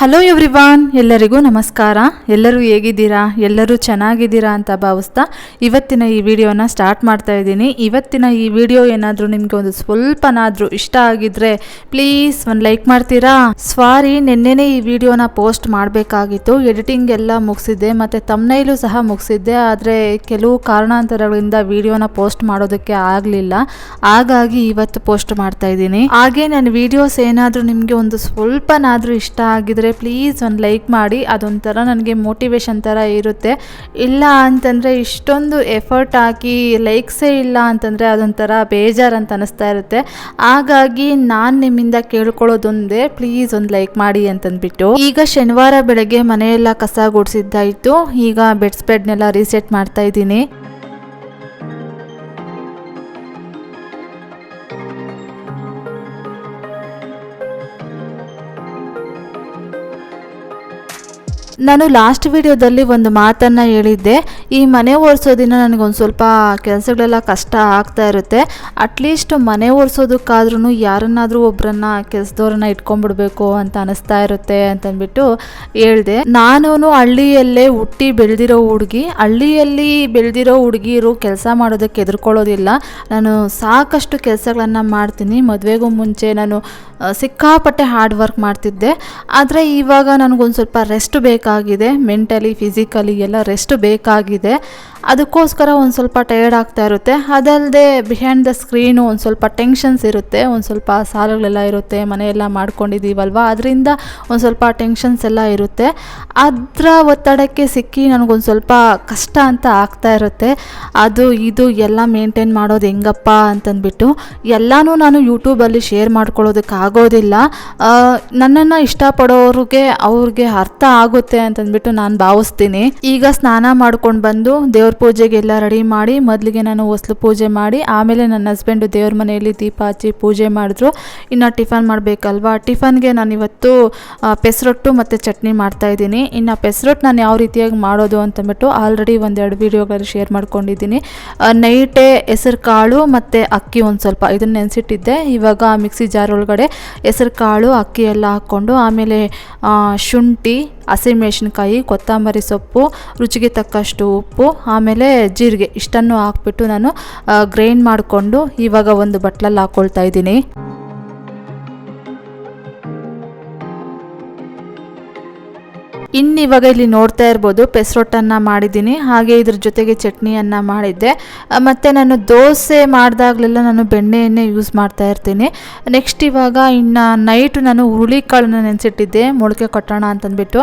Hello everyone ಎಲ್ಲರಿಗೂ ನಮಸ್ಕಾರ. ಎಲ್ಲರೂ ಹೇಗಿದ್ದೀರಾ? ಎಲ್ಲರೂ ಚೆನ್ನಾಗಿದ್ದೀರಾ ಅಂತ ಭಾವಿಸ್ತಾ ಇವತ್ತಿನ ಈ ವಿಡಿಯೋನ ಸ್ಟಾರ್ಟ್ ಮಾಡ್ತಾ ಇದ್ದೀನಿ. ಇವತ್ತಿನ ಈ ವಿಡಿಯೋ ಏನಾದರೂ ನಿಮಗೆ ಒಂದು ಸ್ವಲ್ಪನಾದರೂ ಇಷ್ಟ ಆಗಿದ್ರೆ ಪ್ಲೀಸ್ ಒಂದು ಲೈಕ್ ಮಾಡ್ತೀರಾ? ಸ್ವಾರಿ, ನಿನ್ನೆನೇ ಈ ವಿಡಿಯೋನ ಪೋಸ್ಟ್ ಮಾಡಬೇಕಾಗಿತ್ತು. ಎಡಿಟಿಂಗ್ ಎಲ್ಲ ಮುಗಿಸಿದ್ದೆ, ಮತ್ತು ತಮ್ಮನೈಲು ಸಹ ಮುಗಿಸಿದ್ದೆ, ಆದರೆ ಕೆಲವು ಕಾರಣಾಂತರಗಳಿಂದ ವಿಡಿಯೋನ ಪೋಸ್ಟ್ ಮಾಡೋದಕ್ಕೆ ಆಗಲಿಲ್ಲ. ಹಾಗಾಗಿ ಇವತ್ತು ಪೋಸ್ಟ್ ಮಾಡ್ತಾ ಇದ್ದೀನಿ. ಹಾಗೆ ನನ್ನ ವಿಡಿಯೋಸ್ ಏನಾದರೂ ನಿಮಗೆ ಒಂದು ಸ್ವಲ್ಪನಾದರೂ ಇಷ್ಟ ಆಗಿದ್ರೆ ಪ್ಲೀಸ್ ಒಂದು ಲೈಕ್ ಮಾಡಿ, ಅದೊಂಥರ ನನಗೆ ಮೋಟಿವೇಶನ್ ಥರ ಇರುತ್ತೆ. ಇಲ್ಲ ಅಂತಂದರೆ ಇಷ್ಟೊಂದು ಎಫರ್ಟ್ ಹಾಕಿ ಲೈಕ್ಸೇ ಇಲ್ಲ ಅಂತಂದರೆ ಅದೊಂಥರ ಬೇಜಾರು ಅಂತ ಅನಿಸ್ತಾ ಇರುತ್ತೆ. ಹಾಗಾಗಿ ನಾನು ನಿಮ್ಮಿಂದ ಕೇಳ್ಕೊಳ್ಳೋದೊಂದೇ ಪ್ಲೀಸ್ ಒಂದು ಲೈಕ್ ಮಾಡಿ ಅಂತಂದ್ಬಿಟ್ಟು. ಈಗ ಶನಿವಾರ ಬೆಳಗ್ಗೆ ಮನೆಯೆಲ್ಲ ಕಸ ಗುಡಿಸಿದ್ದಾಯಿತು. ಈಗ ಬೆಡ್ಸ್ ಬೆಡ್ನೆಲ್ಲ ರೀಸೆಟ್ ಮಾಡ್ತಾ ಇದ್ದೀನಿ. ನಾನು ಲಾಸ್ಟ್ ವಿಡಿಯೋದಲ್ಲಿ ಒಂದು ಮಾತನ್ನು ಹೇಳಿದ್ದೆ. ಈ ಮನೆ ಓಡಿಸೋದಿನ ನನಗೊಂದು ಸ್ವಲ್ಪ ಕೆಲಸಗಳೆಲ್ಲ ಕಷ್ಟ ಆಗ್ತಾ ಇರುತ್ತೆ. ಅಟ್ಲೀಸ್ಟ್ ಮನೆ ಓಡಿಸೋದಕ್ಕಾದ್ರೂ ಯಾರನ್ನಾದರೂ ಒಬ್ಬರನ್ನ ಕೆಲಸದವ್ರನ್ನ ಇಟ್ಕೊಂಡ್ಬಿಡ್ಬೇಕು ಅಂತ ಅನಿಸ್ತಾ ಇರುತ್ತೆ ಅಂತಂದ್ಬಿಟ್ಟು ಹೇಳಿದೆ. ನಾನು ಹಳ್ಳಿಯಲ್ಲೇ ಹುಟ್ಟಿ ಬೆಳೆದಿರೋ ಹುಡುಗಿ. ಹಳ್ಳಿಯಲ್ಲಿ ಬೆಳೆದಿರೋ ಹುಡುಗಿರು ಕೆಲಸ ಮಾಡೋದಕ್ಕೆ ಎದುರ್ಕೊಳ್ಳೋದಿಲ್ಲ. ನಾನು ಸಾಕಷ್ಟು ಕೆಲಸಗಳನ್ನು ಮಾಡ್ತೀನಿ. ಮದುವೆಗೂ ಮುಂಚೆ ನಾನು ಸಿಕ್ಕಾಪಟ್ಟೆ ಹಾರ್ಡ್ ವರ್ಕ್ ಮಾಡ್ತಿದ್ದೆ. ಆದರೆ ಇವಾಗ ನನಗೊಂದು ಸ್ವಲ್ಪ ರೆಸ್ಟ್ ಬೇಕಾಗಿದೆ ಮೆಂಟಲಿ ಫಿಸಿಕಲಿ ಎಲ್ಲ ರೆಸ್ಟ್ ಬೇಕಾಗಿದೆ. ಅದಕ್ಕೋಸ್ಕರ ಒಂದು ಸ್ವಲ್ಪ ಟಯರ್ಡ್ ಆಗ್ತಾ ಇರುತ್ತೆ. ಅದಲ್ಲದೆ ಬಿಹೈಂಡ್ ದ ಸ್ಕ್ರೀನು ಒಂದು ಸ್ವಲ್ಪ ಟೆನ್ಷನ್ಸ್ ಇರುತ್ತೆ. ಒಂದು ಸ್ವಲ್ಪ ಸಾಲಗಳೆಲ್ಲ ಇರುತ್ತೆ, ಮನೆಯೆಲ್ಲ ಮಾಡ್ಕೊಂಡಿದ್ದೀವಲ್ವ? ಅದರಿಂದ ಒಂದು ಸ್ವಲ್ಪ ಟೆನ್ಷನ್ಸ್ ಎಲ್ಲ ಇರುತ್ತೆ. ಅದರ ಒತ್ತಡಕ್ಕೆ ಸಿಕ್ಕಿ ನನಗೊಂದು ಸ್ವಲ್ಪ ಕಷ್ಟ ಅಂತ ಆಗ್ತಾ ಇರುತ್ತೆ. ಅದು ಇದು ಎಲ್ಲ ಮೇಂಟೈನ್ ಮಾಡೋದು ಹೆಂಗಪ್ಪ ಅಂತಂದ್ಬಿಟ್ಟು ಎಲ್ಲನೂ ನಾನು ಯೂಟ್ಯೂಬಲ್ಲಿ ಶೇರ್ ಮಾಡ್ಕೊಳ್ಳೋದಕ್ಕೆ ಆಗೋದಿಲ್ಲ. ನನ್ನನ್ನು ಇಷ್ಟಪಡೋರಿಗೆ ಅವ್ರಿಗೆ ಅರ್ಥ ಆಗುತ್ತೆ ಅಂತಂದ್ಬಿಟ್ಟು ನಾನು ಭಾವಿಸ್ತೀನಿ. ಈಗ ಸ್ನಾನ ಮಾಡ್ಕೊಂಡು ಬಂದು ದೇವ್ರ ಪೂಜೆಗೆಲ್ಲ ರೆಡಿ ಮಾಡಿ, ಮೊದಲಿಗೆ ನಾನು ಹೊಸ್ಲು ಪೂಜೆ ಮಾಡಿ, ಆಮೇಲೆ ನನ್ನ ಹಸ್ಬೆಂಡು ದೇವ್ರ ಮನೆಯಲ್ಲಿ ದೀಪ ಹಚ್ಚಿ ಪೂಜೆ ಮಾಡಿದ್ರು. ಇನ್ನು ಟಿಫನ್ ಮಾಡಬೇಕಲ್ವಾ? ಟಿಫನ್ಗೆ ನಾನು ಇವತ್ತು ಪೆಸರೊಟ್ಟು ಮತ್ತು ಚಟ್ನಿ ಮಾಡ್ತಾಯಿದ್ದೀನಿ ಇನ್ನು ಪೆಸರೊಟ್ಟು ನಾನು ಯಾವ ರೀತಿಯಾಗಿ ಮಾಡೋದು ಅಂತಂದ್ಬಿಟ್ಟು ಆಲ್ರೆಡಿ ಒಂದೆರಡು ವೀಡಿಯೋಗಳಲ್ಲಿ ಶೇರ್ ಮಾಡ್ಕೊಂಡಿದ್ದೀನಿ. ನೈಟೇ ಹೆಸರು ಕಾಳು ಮತ್ತು ಅಕ್ಕಿ ಒಂದು ಸ್ವಲ್ಪ ಇದನ್ನು ನೆನೆಸಿಟ್ಟಿದ್ದೆ. ಇವಾಗ ಮಿಕ್ಸಿ ಜಾರ್ ಒಳಗಡೆ ಹೆಸರು ಕಾಳು ಅಕ್ಕಿ ಎಲ್ಲ ಹಾಕ್ಕೊಂಡು, ಆಮೇಲೆ ಶುಂಠಿ ಹಸಿಮೆಣಸಿನ್ಕಾಯಿ ಕೊತ್ತಂಬರಿ ಸೊಪ್ಪು, ರುಚಿಗೆ ತಕ್ಕಷ್ಟು ಉಪ್ಪು, ಆಮೇಲೆ ಜೀರಿಗೆ. ಇಷ್ಟನ್ನು ಹಾಕ್ಬಿಟ್ಟು ನಾನು ಗ್ರೈಂಡ್ ಮಾಡಿಕೊಂಡು ಇವಾಗ ಒಂದು ಬಟ್ಲಲ್ಲಿ ಹಾಕ್ಕೊಳ್ತಾ ಇದ್ದೀನಿ. ಇನ್ನಿವಾಗ ಇಲ್ಲಿ ನೋಡ್ತಾ ಇರ್ಬೋದು ಪೆಸ್ರೊಟ್ಟನ್ನು ಮಾಡಿದ್ದೀನಿ. ಹಾಗೆ ಇದ್ರ ಜೊತೆಗೆ ಚಟ್ನಿಯನ್ನು ಮಾಡಿದ್ದೆ. ಮತ್ತು ನಾನು ದೋಸೆ ಮಾಡಿದಾಗಲೆಲ್ಲ ನಾನು ಬೆಣ್ಣೆಯನ್ನೇ ಯೂಸ್ ಮಾಡ್ತಾ ಇರ್ತೀನಿ. ನೆಕ್ಸ್ಟ್ ಇವಾಗ ಇನ್ನು ನೈಟು ನಾನು ಹುರುಳಿಕಾಳನ್ನ ನೆನೆಸಿಟ್ಟಿದ್ದೆ, ಮೊಳಕೆ ಕಟ್ಟೋಣ ಅಂತಂದ್ಬಿಟ್ಟು.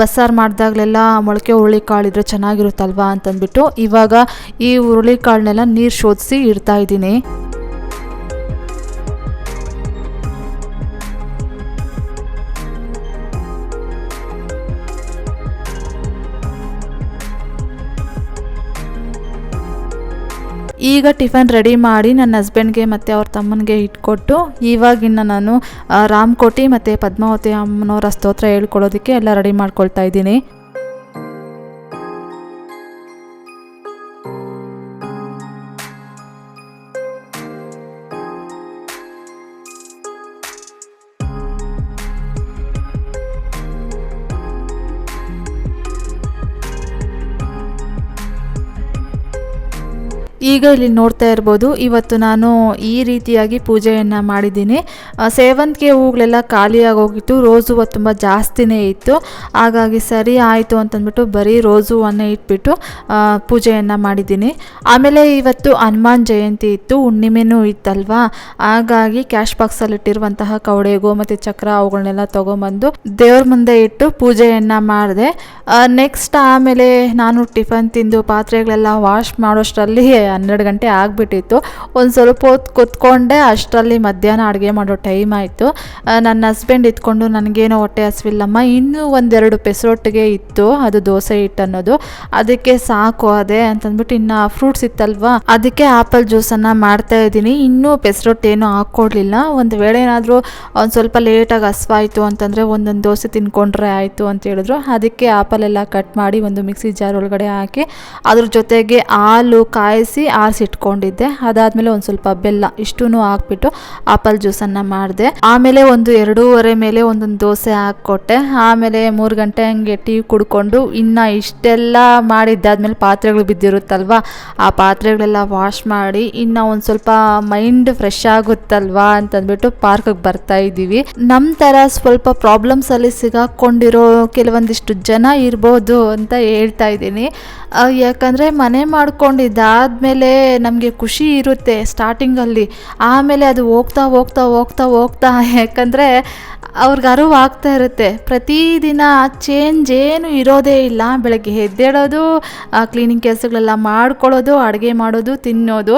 ಬಸ್ಸಾರು ಮಾಡಿದಾಗಲೆಲ್ಲ ಮೊಳಕೆ ಹುರುಳಿಕಾಳು ಇದ್ರೆ ಚೆನ್ನಾಗಿರುತ್ತಲ್ವಾ ಅಂತಂದ್ಬಿಟ್ಟು. ಇವಾಗ ಈ ಹುರುಳಿಕಾಳನ್ನೆಲ್ಲ ನೀರು ಶೋಧಿಸಿ ಇಡ್ತಾ ಇದ್ದೀನಿ. ಈಗ ಟಿಫನ್ ರೆಡಿ ಮಾಡಿ ನನ್ನ ಹಸ್ಬೆಂಡ್ಗೆ ಮತ್ತು ಅವ್ರ ತಮ್ಮನಿಗೆ ಇಟ್ಕೊಟ್ಟು ಇವಾಗಿನ್ನು ನಾನು ರಾಮಕೋಟೆ ರಾಮಕೋಟಿ ಮತ್ತು ಪದ್ಮಾವತಿ ಅಮ್ಮನವರ ಸ್ತೋತ್ರ ಹೇಳ್ಕೊಳ್ಳೋದಕ್ಕೆ ಎಲ್ಲ ರೆಡಿ ಮಾಡ್ಕೊಳ್ತಾ ಇದ್ದೀನಿ. ಈಗ ಇಲ್ಲಿ ನೋಡ್ತಾ ಇರ್ಬೋದು, ಇವತ್ತು ನಾನು ಈ ರೀತಿಯಾಗಿ ಪೂಜೆಯನ್ನು ಮಾಡಿದ್ದೀನಿ. ಸೇವಂತಿಗೆ ಹೂಗಳೆಲ್ಲ ಖಾಲಿಯಾಗಿ ಹೋಗಿತ್ತು ರೋಸು ಹೂವು ತುಂಬ ಜಾಸ್ತಿನೇ ಇತ್ತು. ಹಾಗಾಗಿ ಸರಿ ಆಯಿತು ಅಂತಂದ್ಬಿಟ್ಟು ಬರೀ ರೋಸು ಹೂವನ್ನೇ ಇಟ್ಬಿಟ್ಟು ಪೂಜೆಯನ್ನು ಮಾಡಿದ್ದೀನಿ. ಆಮೇಲೆ ಇವತ್ತು ಹನುಮಾನ್ ಜಯಂತಿ ಇತ್ತು, ಹುಣ್ಣಿಮೆನೂ ಇತ್ತಲ್ವಾ? ಹಾಗಾಗಿ ಕ್ಯಾಶ್ ಬಾಕ್ಸಲ್ಲಿ ಇಟ್ಟಿರುವಂತಹ ಕವಡೆಗೋ ಮತ್ತು ಚಕ್ರ ಅವುಗಳನ್ನೆಲ್ಲ ತೊಗೊಂಬಂದು ದೇವ್ರ ಮುಂದೆ ಇಟ್ಟು ಪೂಜೆಯನ್ನು ಮಾಡಿದೆ. ನೆಕ್ಸ್ಟ್ ಆಮೇಲೆ ನಾನು ಟಿಫನ್ ತಿಂದು ಪಾತ್ರೆಗಳೆಲ್ಲ ವಾಶ್ ಮಾಡೋಷ್ಟರಲ್ಲಿ ಹನ್ನೆರಡು ಗಂಟೆ ಆಗಿಬಿಟ್ಟಿತ್ತು. ಒಂದು ಸ್ವಲ್ಪ ಹೊತ್ತು ಕೂತ್ಕೊಂಡೆ, ಅಷ್ಟರಲ್ಲಿ ಮಧ್ಯಾಹ್ನ ಅಡುಗೆ ಮಾಡೋ ಟೈಮ್ ಆಯಿತು. ನನ್ನ ಹಸ್ಬೆಂಡ್ ಇದ್ಕೊಂಡು ನನಗೇನೋ ಹೊಟ್ಟೆ ಹಸಿವಿಲ್ಲಮ್ಮ, ಇನ್ನೂ ಒಂದೆರಡು ಪೆಸರೊಟ್ಟಿಗೆ ಇತ್ತು, ಅದು ದೋಸೆ ಹಿಟ್ಟು ಅನ್ನೋದು. ಅದಕ್ಕೆ ಸಾಕು ಅದೇ ಅಂತಂದ್ಬಿಟ್ಟು ಇನ್ನು ಫ್ರೂಟ್ಸ್ ಇತ್ತಲ್ವಾ? ಅದಕ್ಕೆ ಆಪಲ್ ಜ್ಯೂಸನ್ನು ಮಾಡ್ತಾ ಇದ್ದೀನಿ. ಇನ್ನೂ ಪೆಸರೊಟ್ಟೇನು ಹಾಕ್ಕೊಡ್ಲಿಲ್ಲ. ಒಂದು ವೇಳೆ ಏನಾದರೂ ಒಂದು ಸ್ವಲ್ಪ ಲೇಟಾಗಿ ಹಸ್ವಾಯಿತು ಅಂತಂದರೆ ಒಂದೊಂದು ದೋಸೆ ತಿನ್ಕೊಂಡ್ರೆ ಆಯಿತು ಅಂತ ಹೇಳಿದ್ರು. ಅದಕ್ಕೆ ಆಪಲ್ ಎಲ್ಲ ಕಟ್ ಮಾಡಿ ಒಂದು ಮಿಕ್ಸಿ ಜಾರ್ ಒಳಗಡೆ ಹಾಕಿ, ಅದ್ರ ಜೊತೆಗೆ ಹಾಲು ಕಾಯಿಸಿ ಆರಿಸಿಟ್ಕೊಂಡಿದ್ದೆ ಅದಾದಮೇಲೆ ಒಂದು ಸ್ವಲ್ಪ ಬೆಲ್ಲ ಇಷ್ಟೂ ಹಾಕ್ಬಿಟ್ಟು ಆಪಲ್ ಜ್ಯೂಸನ್ನು ಮಾಡಿದೆ. ಆಮೇಲೆ ಒಂದು ಎರಡೂವರೆ ಮೇಲೆ ಒಂದೊಂದು ದೋಸೆ ಹಾಕ್ಕೊಟ್ಟೆ. ಆಮೇಲೆ ಮೂರು ಗಂಟೆ ಹಂಗೆ ಟೀ ಕುಡ್ಕೊಂಡು ಇನ್ನು ಇಷ್ಟೆಲ್ಲ ಮಾಡಿದ್ದಾದ್ಮೇಲೆ ಪಾತ್ರೆಗಳು ಬಿದ್ದಿರುತ್ತಲ್ವಾ, ಆ ಪಾತ್ರೆಗಳೆಲ್ಲ ವಾಶ್ ಮಾಡಿ ಇನ್ನು ಒಂದು ಸ್ವಲ್ಪ ಮೈಂಡ್ ಫ್ರೆಶ್ ಆಗುತ್ತಲ್ವಾ ಅಂತಂದ್ಬಿಟ್ಟು ಪಾರ್ಕಿಗೆ ಬರ್ತಾ ಇದ್ದೀವಿ. ನಮ್ಮ ಥರ ಸ್ವಲ್ಪ ಪ್ರಾಬ್ಲಮ್ಸಲ್ಲಿ ಸಿಗಾಕೊಂಡಿರೋ ಕೆಲವೊಂದಿಷ್ಟು ಜನ ಇರ್ಬೋದು ಅಂತ ಹೇಳ್ತಾ ಇದ್ದೀನಿ. ಯಾಕಂದರೆ ಮನೆ ಮಾಡ್ಕೊಂಡಿದ್ದಾದಮೇಲೆ ನಮಗೆ ಖುಷಿ ಇರುತ್ತೆ ಸ್ಟಾರ್ಟಿಂಗಲ್ಲಿ ಆಮೇಲೆ ಅದು ಹೋಗ್ತಾ ಹೋಗ್ತಾ ಹೋಗ್ತಾ ಹೋಗ್ತಾ, ಯಾಕಂದರೆ ಅವ್ರಿಗೆ ಅರಿವು ಆಗ್ತಾ ಇರುತ್ತೆ. ಪ್ರತಿದಿನ ಚೇಂಜ್ ಏನು ಇರೋದೇ ಇಲ್ಲ. ಬೆಳಗ್ಗೆ ಎದ್ದೇಳೋದು ಕ್ಲೀನಿಂಗ್ ಕೆಲಸಗಳೆಲ್ಲ ಮಾಡ್ಕೊಳ್ಳೋದು, ಅಡುಗೆ ಮಾಡೋದು, ತಿನ್ನೋದು.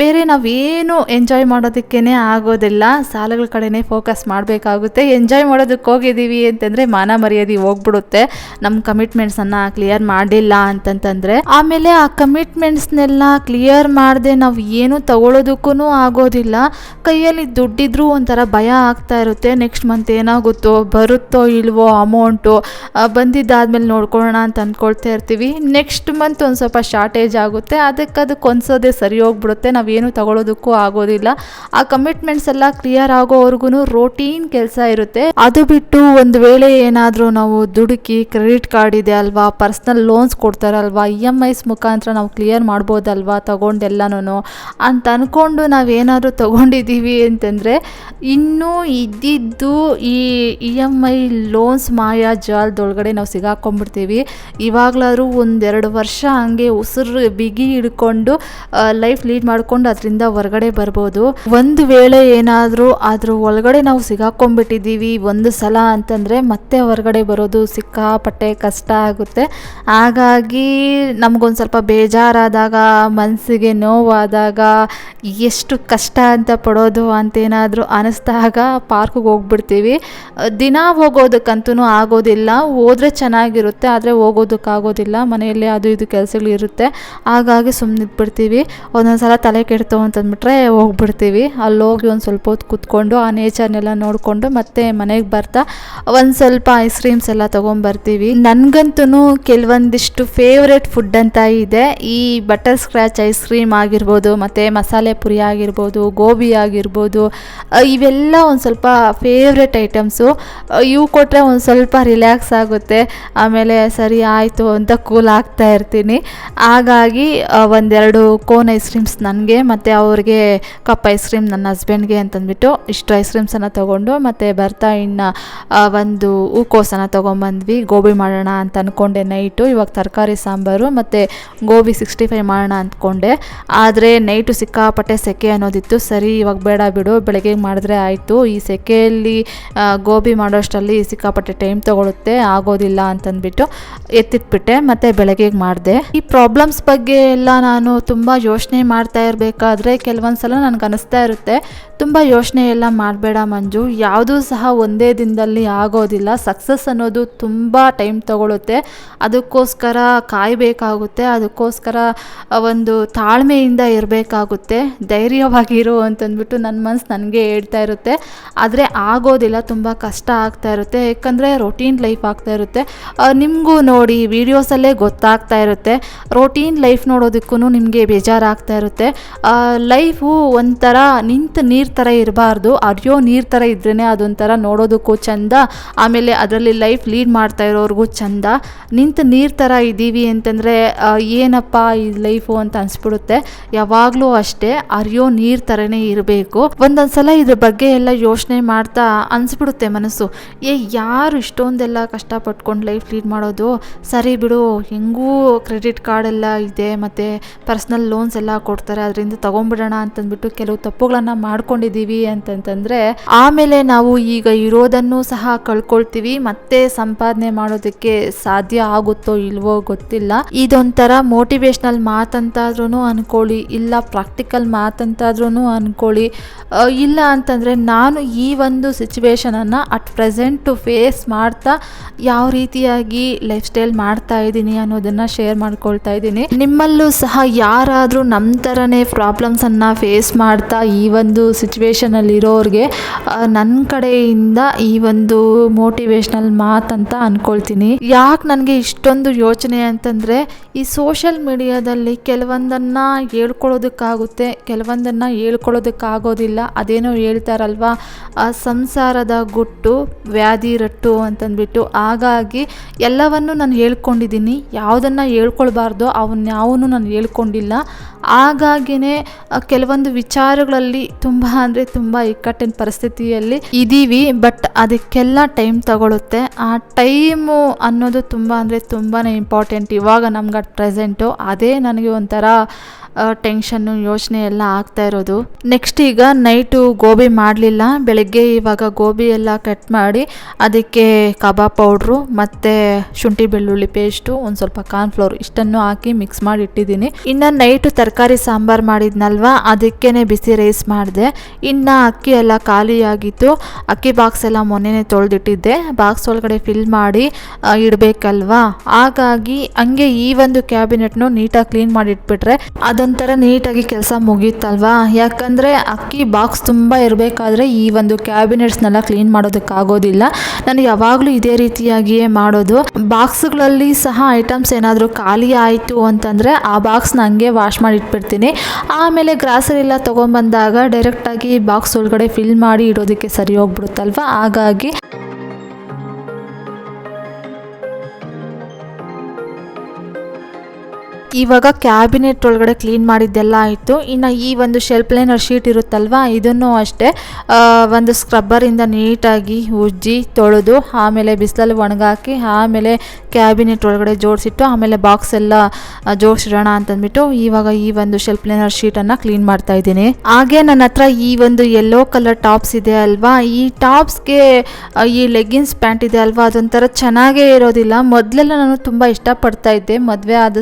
ಬೇರೆ ನಾವೇನು ಎಂಜಾಯ್ ಮಾಡೋದಕ್ಕೇ ಆಗೋದಿಲ್ಲ. ಸಾಲಗಳ ಕಡೆನೇ ಫೋಕಸ್ ಮಾಡಬೇಕಾಗುತ್ತೆ. ಎಂಜಾಯ್ ಮಾಡೋದಕ್ಕೆ ಹೋಗಿದ್ದೀವಿ ಅಂತಂದರೆ ಮಾನ ಮರ್ಯಾದೆ ಹೋಗ್ಬಿಡುತ್ತೆ. ನಮ್ಮ ಕಮಿಟ್ಮೆಂಟ್ಸನ್ನು ಕ್ಲಿಯರ್ ಮಾಡಿಲ್ಲ ಅಂತಂತಂದರೆ. ಆಮೇಲೆ ಆ ಕಮಿಟ್ಮೆಂಟ್ಸ್ನೆಲ್ಲ ಕ್ಲಿಯರ್ ಮಾಡದೆ ನಾವು ಏನು ತಗೊಳ್ಳೋದಕ್ಕೂ ಆಗೋದಿಲ್ಲ. ಕೈಯಲ್ಲಿ ದುಡ್ಡಿದ್ರೂ ಒಂಥರ ಭಯ ಆಗ್ತಾ ಇರುತ್ತೆ. ನೆಕ್ಸ್ಟ್ ಮಂತ್ ಏನಾಗುತ್ತೋ, ಬರುತ್ತೋ ಇಲ್ವೋ ಅಮೌಂಟು ಬಂದಿದ್ದಾದ್ಮೇಲೆ ನೋಡ್ಕೊಳ್ಳೋಣ ಅಂತ ಅಂದ್ಕೊಳ್ತಾ ಇರ್ತೀವಿ. ನೆಕ್ಸ್ಟ್ ಮಂತ್ ಒಂದು ಸ್ವಲ್ಪ ಶಾರ್ಟೇಜ್ ಆಗುತ್ತೆ. ಅದಕ್ಕೆ ಅದಕ್ಕೆ ಹೊಂದ್ಸೋದೇ ಸರಿ ಹೋಗ್ಬಿಡುತ್ತೆ. ನಾವೇನು ತಗೊಳ್ಳೋದಕ್ಕೂ ಆಗೋದಿಲ್ಲ. ಆ ಕಮಿಟ್ಮೆಂಟ್ಸ್ ಎಲ್ಲ ಕ್ಲಿಯರ್ ಆಗೋವರೆಗೂ ರೋಟೀನ್ ಕೆಲಸ ಇರುತ್ತೆ. ಅದು ಬಿಟ್ಟು ಒಂದು ವೇಳೆ ಏನಾದರೂ ನಾವು ದುಡುಕಿ ಕ್ರೆಡಿಟ್ ಕಾರ್ಡ್ ಇದೆ ಅಲ್ವಾ ಪರ್ಸ್ನಲ್ ಲೋನ್ಸ್ ಕೊಡ್ತಾರಲ್ವಾ ಇ ಎಂ ಐಸ್ ಮುಖಾಂತರ ನಾವು ಕ್ಲಿಯರ್ ಮಾಡ್ಬೋದಲ್ವಾ ತಗೊಂಡೆಲ್ಲನೂ ಅಂತ ಅಂದ್ಕೊಂಡು ನಾವೇನಾದ್ರೂ ತೊಗೊಂಡಿದ್ದೀವಿ ಅಂತಂದರೆ ಇನ್ನೂ ಇದ್ದಿದ್ದು ಈ ಇ ಎಂ ಐ ಲೋನ್ಸ್ ಮಾಯಾ ಜಾಲದೊಳಗಡೆ ನಾವು ಸಿಗಾಕೊಂಡ್ಬಿಡ್ತೀವಿ. ಇವಾಗಲಾದ್ರೂ ಒಂದೆರಡು ವರ್ಷ ಹಂಗೆ ಉಸಿರು ಬಿಗಿ ಹಿಡ್ಕೊಂಡು ಲೈಫ್ ಲೀಡ್ ಮಾಡ್ಕೊಂಡು ಅದರಿಂದ ಹೊರಗಡೆ ಬರ್ಬೋದು. ಒಂದು ವೇಳೆ ಏನಾದರೂ ಅದ್ರ ಒಳಗಡೆ ನಾವು ಸಿಗಾಕೊಂಡ್ಬಿಟ್ಟಿದ್ದೀವಿ ಒಂದು ಸಲ ಅಂತಂದರೆ ಮತ್ತೆ ಹೊರಗಡೆ ಬರೋದು ಸಿಕ್ಕಾಪಟ್ಟೆ ಕಷ್ಟ ಆಗುತ್ತೆ. ಹಾಗಾಗಿ ನಮಗೊಂದು ಸ್ವಲ್ಪ ಬೇಜಾರಾದಾಗ ಮನಸ್ಸಿಗೆ ನೋವಾದಾಗ ಎಷ್ಟು ಕಷ್ಟ ಅಂತ ಪಡೋದು ಅಂತೇನಾದರೂ ಅನಿಸ್ದಾಗ ಪಾರ್ಕಿಗೆ ಹೋಗ್ಬಿಡ್ತೀವಿ. ದಿನ ಹೋಗೋದಕ್ಕಂತೂ ಆಗೋದಿಲ್ಲ. ಹೋದರೆ ಚೆನ್ನಾಗಿರುತ್ತೆ, ಆದರೆ ಹೋಗೋದಕ್ಕಾಗೋದಿಲ್ಲ. ಮನೆಯಲ್ಲಿ ಅದು ಇದು ಕೆಲಸಗಳು ಇರುತ್ತೆ. ಹಾಗಾಗಿ ಸುಮ್ಮನೆ ಇದ್ಬಿಡ್ತೀವಿ ಒಂದೊಂದು ಸಲ ತಲೆ ಕೆಡ್ತು ಅಂತಂದ್ಬಿಟ್ರೆ ಹೋಗ್ಬಿಡ್ತೀವಿ. ಅಲ್ಲಿ ಹೋಗಿ ಒಂದು ಸ್ವಲ್ಪ ಹೊತ್ತು ಕೂತ್ಕೊಂಡು ಆ ನೇಚರ್ನೆಲ್ಲ ನೋಡಿಕೊಂಡು ಮತ್ತೆ ಮನೆಗೆ ಬರ್ತಾ ಒಂದು ಸ್ವಲ್ಪ ಐಸ್ ಕ್ರೀಮ್ಸ್ ಎಲ್ಲ ತೊಗೊಂಬರ್ತೀವಿ. ನನಗಂತೂ ಕೆಲವೊಂದಿಷ್ಟು ಫೇವ್ರೆಟ್ ಫುಡ್ ಅಂತ ಇದೆ. ಈ ಬಟರ್ ಸ್ಕ್ರ್ಯಾಚ್ ಐಸ್ ಕ್ರೀಮ್ ಆಗಿರ್ಬೋದು, ಮತ್ತು ಮಸಾಲೆ ಪುರಿ ಆಗಿರ್ಬೋದು, ಗೋಬಿ ಆಗಿರ್ಬೋದು ಇವೆಲ್ಲ ಒಂದು ಸ್ವಲ್ಪ ಫೇವ್ರೆಟ್ ಐಟಮ್ಸು ಇವು ಕೊಟ್ಟರೆ ಒಂದು ಸ್ವಲ್ಪ ರಿಲ್ಯಾಕ್ಸ್ ಆಗುತ್ತೆ. ಆಮೇಲೆ ಸರಿ ಆಯಿತು ಅಂತ ಕೂಲ್ ಆಗ್ತಾ ಇರ್ತೀನಿ. ಹಾಗಾಗಿ ಒಂದೆರಡು ಕೋನ್ ಐಸ್ ಕ್ರೀಮ್ಸ್ ನನಗೆ, ಮತ್ತು ಅವ್ರಿಗೆ ಕಪ್ ಐಸ್ ಕ್ರೀಮ್ ನನ್ನ ಹಸ್ಬೆಂಡ್ಗೆ ಅಂತಂದ್ಬಿಟ್ಟು ಇಷ್ಟು ಐಸ್ ಕ್ರೀಮ್ಸನ್ನು ತೊಗೊಂಡು, ಮತ್ತು ಬರ್ತಾ ಇನ್ನು ಒಂದು ಹೂಕೋಸನ್ನು ತೊಗೊಂಬಂದ್ವಿ. ಗೋಬಿ ಮಾಡೋಣ ಅಂತ ಅಂದ್ಕೊಂಡೆ ನೈಟು. ಇವಾಗ ತರಕಾರಿ ಸಾಂಬಾರು, ಮತ್ತು ಗೋಬಿ ಸಿಕ್ಸ್ಟಿ ಫೈವ್ ಮಾಡೋಣ ಅಂದ್ಕೊಂಡೆ. ಆದರೆ ನೈಟು ಸಿಕ್ಕಾಪಟ್ಟೆ ಸೆಕೆ ಅನ್ನೋದಿತ್ತು. ಸರಿ, ಇವಾಗ ಬೇಡ ಬಿಡು, ಬೆಳಗ್ಗೆ ಮಾಡಿದ್ರೆ ಆಯಿತು. ಈ ಸೆಕೆಯಲ್ಲಿ ಗೋಬಿ ಮಾಡೋಷ್ಟರಲ್ಲಿ ಸಿಕ್ಕಾಪಟ್ಟೆ ಟೈಮ್ ತೊಗೊಳುತ್ತೆ, ಆಗೋದಿಲ್ಲ ಅಂತಂದ್ಬಿಟ್ಟು ಎತ್ತಿಟ್ಬಿಟ್ಟೆ, ಮತ್ತು ಬೆಳಗ್ಗೆ ಮಾಡಿದೆ. ಈ ಪ್ರಾಬ್ಲಮ್ಸ್ ಬಗ್ಗೆ ಎಲ್ಲ ನಾನು ತುಂಬ ಯೋಚನೆ ಮಾಡ್ತಾ ಇರಬೇಕಾದ್ರೆ ಕೆಲವೊಂದು ಸಲ ನನಗೆ ಅನಿಸ್ತಾ ಇರುತ್ತೆ. ತುಂಬ ಯೋಚನೆ ಎಲ್ಲ ಮಾಡಬೇಡ ಮಂಜು. ಯಾವುದೂ ಸಹ ಒಂದೇ ದಿನದಲ್ಲಿ ಆಗೋದಿಲ್ಲ. ಸಕ್ಸಸ್ ಅನ್ನೋದು ತುಂಬ ಟೈಮ್ ತಗೊಳುತ್ತೆ. ಅದಕ್ಕೋಸ್ಕರ ಕಾಯಬೇಕಾಗುತ್ತೆ. ಅದಕ್ಕೋಸ್ಕರ ಒಂದು ತಾಳ್ಮೆಯಿಂದ ಇರಬೇಕಾಗುತ್ತೆ, ಧೈರ್ಯವಾಗಿರು ಅಂತಂದ್ಬಿಟ್ಟು ನನ್ನ ಮನಸ್ಸು ನನಗೆ ಹೇಳ್ತಾ ಇರುತ್ತೆ. ಆದರೆ ಆಗೋದಿಲ್ಲ, ತುಂಬ ಕಷ್ಟ ಆಗ್ತಾ ಇರುತ್ತೆ. ಯಾಕಂದರೆ ರೊಟೀನ್ ಲೈಫ್ ಆಗ್ತಾ ಇರುತ್ತೆ. ನಿಮಗೂ ನೋಡಿ ವೀಡಿಯೋಸಲ್ಲೇ ಗೊತ್ತಾಗ್ತಾ ಇರುತ್ತೆ. ರೊಟೀನ್ ಲೈಫ್ ನೋಡೋದಕ್ಕೂ ನಿಮಗೆ ಬೇಜಾರಾಗ್ತಾ ಇರುತ್ತೆ. ಲೈಫು ಒಂಥರ ನಿಂತ ನೀರು ಥರ ಇರಬಾರ್ದು. ಅರಿಯೋ ನೀರು ಥರ ಇದ್ರೇ ಅದೊಂಥರ ನೋಡೋದಕ್ಕೂ ಚಂದ. ಆಮೇಲೆ ಅದರಲ್ಲಿ ಲೈಫ್ ಲೀಡ್ ಮಾಡ್ತಾ ಇರೋರಿಗೂ ಚಂದ. ನಿಂತ ನೀರು ಥರ ಇದ್ದೀವಿ ಅಂತಂದರೆ ಏನಪ್ಪ ಈ ಲೈಫು ಅಂತ ಅನಿಸ್ಬಿಡುತ್ತೆ ಯಾವಾಗಲೂ ಅಷ್ಟೇ, ಅರಿಯೋ ನೀರು ಥರನೇ ಇರಬೇಕು. ಒಂದೊಂದ್ಸಲ ಇದ್ರ ಬಗ್ಗೆ ಎಲ್ಲ ಯೋಚನೆ ಮಾಡ್ತಾ ಅನಿಸ್ಬಿಡುತ್ತೆ ಮನಸ್ಸು. ಏ, ಯಾರು ಇಷ್ಟೊಂದೆಲ್ಲ ಕಷ್ಟಪಟ್ಕೊಂಡು ಲೈಫ್ ಲೀಡ್ ಮಾಡೋದು? ಸರಿ ಬಿಡು, ಹೆಂಗೂ ಕ್ರೆಡಿಟ್ ಕಾರ್ಡ್ ಎಲ್ಲ ಇದೆ, ಮತ್ತು ಪರ್ಸ್ನಲ್ ಲೋನ್ಸ್ ಎಲ್ಲ ಕೊಡ್ತಾರೆ, ಅದರಿಂದ ತಗೊಂಬಿಡೋಣ ಅಂತಂದ್ಬಿಟ್ಟು ಕೆಲವು ತಪ್ಪುಗಳನ್ನು ಮಾಡ್ಕೊಂಡಿದ್ದೀವಿ ಅಂತಂತಂದರೆ, ಆಮೇಲೆ ನಾವು ಈಗ ಇರೋದನ್ನು ಸಹ ಕಳ್ಕೊಳ್ತೀವಿ, ಮತ್ತೆ ಸಂಪಾದನೆ ಮಾಡೋದಕ್ಕೆ ಸಾಧ್ಯ ಆಗುತ್ತೋ ಇಲ್ವೋ ಗೊತ್ತಿಲ್ಲ. ಇದೊಂಥರ ಮೋಟಿವೇಶ್ನಲ್ ಮಾತಂತಾದ್ರೂ ಅಂದ್ಕೊಳ್ಳಿ ಇಲ್ಲ ಪ್ರಾಕ್ಟಿಕಲ್ ಮ್ಯಾತ್ ಅಂತಾದ್ರೂ ಅಂದ್ಕೊಳ್ಳಿ ಇಲ್ಲ ಅಂತಂದರೆ ನಾನು ಈ ಒಂದು ಸಿಚುವೇಶನನ್ನು ಅಟ್ ಪ್ರೆಸೆಂಟು ಫೇಸ್ ಮಾಡ್ತಾ ಯಾವ ರೀತಿಯಾಗಿ ಲೈಫ್ ಸ್ಟೈಲ್ ಮಾಡ್ತಾ ಇದ್ದೀನಿ ಅನ್ನೋದನ್ನು ಶೇರ್ ಮಾಡ್ಕೊಳ್ತಾ ಇದ್ದೀನಿ. ನಿಮ್ಮಲ್ಲೂ ಸಹ ಯಾರಾದರೂ ನಮ್ಮ ಥರನೇ ಪ್ರಾಬ್ಲಮ್ಸನ್ನು ಫೇಸ್ ಮಾಡ್ತಾ ಈ ಒಂದು ಸಿಚುವೇಶನಲ್ಲಿರೋರಿಗೆ ನನ್ನ ಕಡೆಯಿಂದ ಈ ಒಂದು ಮೋಟಿವೇಶ್ನಲ್ ಅಂತ ಅಂದ್ಕೊಳ್ತೀನಿ ಯಾಕೆ ನನಗೆ ಇಷ್ಟೊಂದು ಯೋಚನೆ ಅಂತಂದರೆ, ಈ ಸೋಷಲ್ ಮೀಡಿಯಾದಲ್ಲಿ ಕೆಲವೊಂದು ಕೆಲವೊಂದನ್ನು ಹೇಳ್ಕೊಳ್ಳೋದಕ್ಕಾಗುತ್ತೆ, ಕೆಲವೊಂದನ್ನು ಹೇಳ್ಕೊಳ್ಳೋದಕ್ಕಾಗೋದಿಲ್ಲ. ಅದೇನೋ ಹೇಳ್ತಾರಲ್ವ, ಆ ಸಂಸಾರದ ಗುಟ್ಟು, ವ್ಯಾಧಿ, ರಟ್ಟು ಅಂತಂದ್ಬಿಟ್ಟು. ಹಾಗಾಗಿ ಎಲ್ಲವನ್ನು ನಾನು ಹೇಳ್ಕೊಂಡಿದ್ದೀನಿ. ಯಾವುದನ್ನು ಹೇಳ್ಕೊಳ್ಬಾರ್ದೋ ಯಾವನು ನಾನು ಹೇಳ್ಕೊಂಡಿಲ್ಲ. ಹಾಗಾಗಿನೇ ಕೆಲವೊಂದು ವಿಚಾರಗಳಲ್ಲಿ ತುಂಬ ಅಂದರೆ ತುಂಬ ಇಕ್ಕಟ್ಟಿನ ಪರಿಸ್ಥಿತಿಯಲ್ಲಿ ಇದ್ದೀವಿ ಬಟ್ ಅದಕ್ಕೆಲ್ಲ ಟೈಮ್ ತಗೊಳುತ್ತೆ. ಆ ಟೈಮು ಅನ್ನೋದು ತುಂಬ ಅಂದರೆ ತುಂಬಾ ಇಂಪಾರ್ಟೆಂಟ್. ಇವಾಗ ನಮ್ಗೆ ಅಟ್ ಪ್ರೆಸೆಂಟು. ಅದೇ ನನಗೆ ಒಂಥರ 啊。ಟೆನ್ಷನ್ನು ಯೋಚನೆ ಎಲ್ಲ ಆಗ್ತಾ ಇರೋದು. ನೆಕ್ಸ್ಟ್ ಈಗ ನೈಟು ಗೋಬಿ ಮಾಡಲಿಲ್ಲ. ಬೆಳಗ್ಗೆ ಇವಾಗ ಗೋಬಿ ಎಲ್ಲ ಕಟ್ ಮಾಡಿ ಅದಕ್ಕೆ ಕಬಾಬ್ ಪೌಡ್ರು ಮತ್ತು ಶುಂಠಿ ಬೆಳ್ಳುಳ್ಳಿ ಪೇಸ್ಟು ಒಂದು ಸ್ವಲ್ಪ ಕಾರ್ನ್ಫ್ಲೋರ್ ಇಷ್ಟನ್ನು ಹಾಕಿ ಮಿಕ್ಸ್ ಮಾಡಿ ಇಟ್ಟಿದ್ದೀನಿ. ಇನ್ನು ನೈಟು ತರಕಾರಿ ಸಾಂಬಾರು ಮಾಡಿದ್ನಲ್ವ ಅದಕ್ಕೇ ಬಿಸಿ ರೈಸ್ ಮಾಡಿದೆ. ಇನ್ನು ಅಕ್ಕಿ ಎಲ್ಲ ಖಾಲಿಯಾಗಿತ್ತು ಅಕ್ಕಿ ಬಾಕ್ಸ್ ಎಲ್ಲ ಮೊನ್ನೆನೇ ತೊಳೆದಿಟ್ಟಿದ್ದೆ. ಬಾಕ್ಸ್ ಒಳಗಡೆ ಫಿಲ್ ಮಾಡಿ ಇಡಬೇಕಲ್ವಾ? ಹಾಗಾಗಿ ಹಂಗೆ ಈ ಒಂದು ಕ್ಯಾಬಿನೆಟ್ನು ನೀಟಾಗಿ ಕ್ಲೀನ್ ಮಾಡಿ ಇಟ್ಬಿಟ್ರೆ ಅದೊಂಥರ ನೀಟಾಗಿ ಕೆಲಸ ಮುಗೀತಲ್ವಾ ಯಾಕಂದರೆ ಅಕ್ಕಿ ಬಾಕ್ಸ್ ತುಂಬ ಇರಬೇಕಾದ್ರೆ ಈ ಒಂದು ಕ್ಯಾಬಿನೆಟ್ಸ್ನೆಲ್ಲ ಕ್ಲೀನ್ ಮಾಡೋದಕ್ಕಾಗೋದಿಲ್ಲ ನಾನು ಯಾವಾಗಲೂ ಇದೇ ರೀತಿಯಾಗಿಯೇ ಮಾಡೋದು. ಬಾಕ್ಸ್ಗಳಲ್ಲಿ ಸಹ ಐಟಮ್ಸ್ ಏನಾದರೂ ಖಾಲಿ ಆಯಿತು ಅಂತಂದರೆ ಆ ಬಾಕ್ಸ್ನ ಹಂಗೆ ವಾಶ್ ಮಾಡಿ ಇಟ್ಬಿಡ್ತೀನಿ ಆಮೇಲೆ ಗ್ರಾಸರಿ ಎಲ್ಲ ತೊಗೊಂಬಂದಾಗ ಡೈರೆಕ್ಟಾಗಿ ಬಾಕ್ಸ್ ಒಳಗಡೆ ಫಿಲ್ ಮಾಡಿ ಇಡೋದಕ್ಕೆ ಸರಿ ಹೋಗ್ಬಿಡುತ್ತಲ್ವ? ಹಾಗಾಗಿ ಇವಾಗ ಕ್ಯಾಬಿನೆಟ್ ಒಳಗಡೆ ಕ್ಲೀನ್ ಮಾಡಿದ್ದೆಲ್ಲ ಆಯಿತು. ಇನ್ನು ಈ ಒಂದು ಶೆಲ್ಫ್ ಲೈನರ್ ಶೀಟ್ ಇರುತ್ತಲ್ವ? ಇದನ್ನು ಅಷ್ಟೇ ಒಂದು ಸ್ಕ್ರಬ್ಬರಿಂದ ನೀಟಾಗಿ ಉಜ್ಜಿ ತೊಳೆದು, ಆಮೇಲೆ ಬಿಸಿಲಲ್ಲಿ ಒಣಗಾಕಿ, ಆಮೇಲೆ ಕ್ಯಾಬಿನೆಟ್ ಒಳಗಡೆ ಜೋಡಿಸಿಟ್ಟು, ಆಮೇಲೆ ಬಾಕ್ಸ್ ಎಲ್ಲ ಜೋಡಿಸಿಡೋಣ ಅಂತಂದ್ಬಿಟ್ಟು ಇವಾಗ ಈ ಒಂದು ಶೆಲ್ಫ್ ಲೈನರ್ ಶೀಟನ್ನು ಕ್ಲೀನ್ ಮಾಡ್ತಾ ಇದ್ದೀನಿ. ಹಾಗೆ ನನ್ನ ಹತ್ರ ಈ ಒಂದು ಯೆಲ್ಲೋ ಕಲರ್ ಟಾಪ್ಸ್ ಇದೆ ಅಲ್ವಾ? ಈ ಟಾಪ್ಸ್ಗೆ ಈ ಲೆಗ್ಗಿನ್ಸ್ ಪ್ಯಾಂಟ್ ಇದೆ ಅಲ್ವಾ? ಅದೊಂಥರ ಚೆನ್ನಾಗೇ ಇರೋದಿಲ್ಲ. ಮೊದಲೆಲ್ಲ ನಾನು ತುಂಬ ಇಷ್ಟಪಡ್ತಾ ಇದ್ದೆ. ಮದುವೆ ಆದ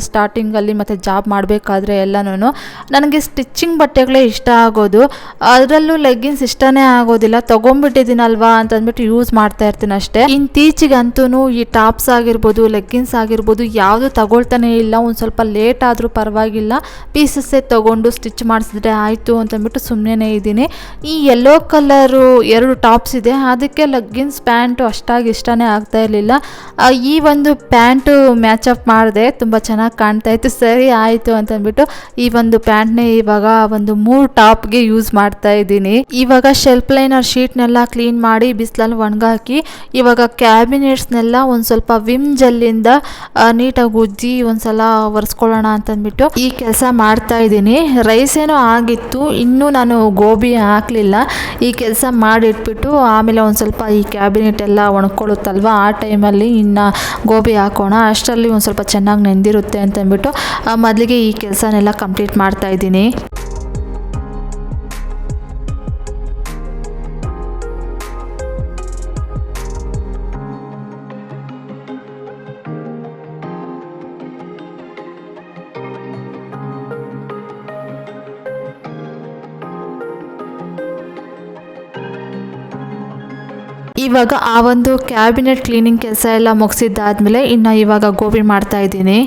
ಸ್ಟಾರ್ಟಿಂಗಲ್ಲಿ ಮತ್ತು ಜಾಬ್ ಮಾಡಬೇಕಾದ್ರೆ ಎಲ್ಲನೂ ನನಗೆ ಸ್ಟಿಚ್ಚಿಂಗ್ ಬಟ್ಟೆಗಳೇ ಇಷ್ಟ ಆಗೋದು. ಅದರಲ್ಲೂ ಲೆಗ್ಗಿನ್ಸ್ ಇಷ್ಟನೇ ಆಗೋದಿಲ್ಲ. ತಗೊಂಬಿಟ್ಟಿದ್ದೀನಲ್ವಾ ಅಂತ ಅಂದ್ಬಿಟ್ಟು ಯೂಸ್ ಮಾಡ್ತಾ ಇರ್ತೀನಿ ಅಷ್ಟೇ. ಇತ್ತೀಚೆಗಂತೂ ಈ ಟಾಪ್ಸ್ ಆಗಿರ್ಬೋದು ಲೆಗ್ಗಿನ್ಸ್ ಆಗಿರ್ಬೋದು ಯಾವುದು ತಗೊಳ್ತಾನೆ ಇಲ್ಲ. ಒಂದು ಸ್ವಲ್ಪ ಲೇಟ್ ಆದರೂ ಪರವಾಗಿಲ್ಲ. ಪೀಸಸ್ಸೇ ತೊಗೊಂಡು ಸ್ಟಿಚ್ ಮಾಡಿಸಿದ್ರೆ ಆಯಿತು ಅಂತಂದ್ಬಿಟ್ಟು ಸುಮ್ಮನೆ ಇದ್ದೀನಿ. ಈ ಯೆಲ್ಲೋ ಕಲರು ಎರಡು ಟಾಪ್ಸ್ ಇದೆ. ಅದಕ್ಕೆ ಲೆಗ್ಗಿನ್ಸ್ ಪ್ಯಾಂಟು ಅಷ್ಟಾಗಿ ಇಷ್ಟನೇ ಆಗ್ತಾ ಇರಲಿಲ್ಲ. ಈ ಒಂದು ಪ್ಯಾಂಟು ಮ್ಯಾಚಪ್ ಮಾಡಿದೆ. ತುಂಬ ಚೆನ್ನಾಗಿ ಕಾಣ್ತಾ ಇತ್ತು. ಸರಿ ಆಯಿತು ಅಂತಂದ್ಬಿಟ್ಟು ಈ ಒಂದು ಪ್ಯಾಂಟ್ನೇ ಇವಾಗ ಒಂದು ಮೂರು ಟಾಪ್ಗೆ ಯೂಸ್ ಮಾಡ್ತಾ ಇದ್ದೀನಿ. ಇವಾಗ ಶೆಲ್ಫ್ ಲೈನರ್ ಶೀಟ್ನೆಲ್ಲ ಕ್ಲೀನ್ ಮಾಡಿ ಬಿಸಿಲಲ್ಲಿ ಒಣಗಾಕಿ, ಇವಾಗ ಕ್ಯಾಬಿನೆಟ್ಸ್ನೆಲ್ಲ ಒಂದು ಸ್ವಲ್ಪ ವಿಮ್ ಜಲ್ಲಿಂದ ನೀಟಾಗಿ ಉಜ್ಜಿ ಒಂದ್ಸಲ ಒರೆಸ್ಕೊಳ್ಳೋಣ ಅಂತಂದ್ಬಿಟ್ಟು ಈ ಕೆಲಸ ಮಾಡ್ತಾ ಇದ್ದೀನಿ. ರೈಸ್ ಏನೋ ಆಗಿತ್ತು, ಇನ್ನೂ ನಾನು ಗೋಬಿ ಹಾಕಲಿಲ್ಲ. ಈ ಕೆಲಸ ಮಾಡಿಟ್ಬಿಟ್ಟು ಆಮೇಲೆ ಒಂದು ಸ್ವಲ್ಪ ಈ ಕ್ಯಾಬಿನೆಟ್ ಎಲ್ಲ ಒಣಕೊಳ್ಳುತ್ತಲ್ವ, ಆ ಟೈಮಲ್ಲಿ ಇನ್ನು ಗೋಬಿ ಹಾಕೋಣ, ಅಷ್ಟರಲ್ಲಿ ಒಂದು ಸ್ವಲ್ಪ ಚೆನ್ನಾಗಿ ನೆಂದಿರುತ್ತೆ ಅಂತಂದ್ಬಿಟ್ಟು ಮೊದಲಿಗೆ ಈ ಕೆಲಸನೆಲ್ಲ ಕಂಪ್ಲೀಟ್ ಮಾಡ್ತಾ ಇದ್ದೀನಿ. ಇವಾಗ ಆ ಒಂದು ಕ್ಯಾಬಿನೆಟ್ ಕ್ಲೀನಿಂಗ್ ಕೆಲಸ ಎಲ್ಲ ಮುಗಿಸಿದ್ದಾದ್ಮೇಲೆ ಇನ್ನು ಇವಾಗ ಗೋಬಿ ಮಾಡ್ತಾ ಇದ್ದೀನಿ.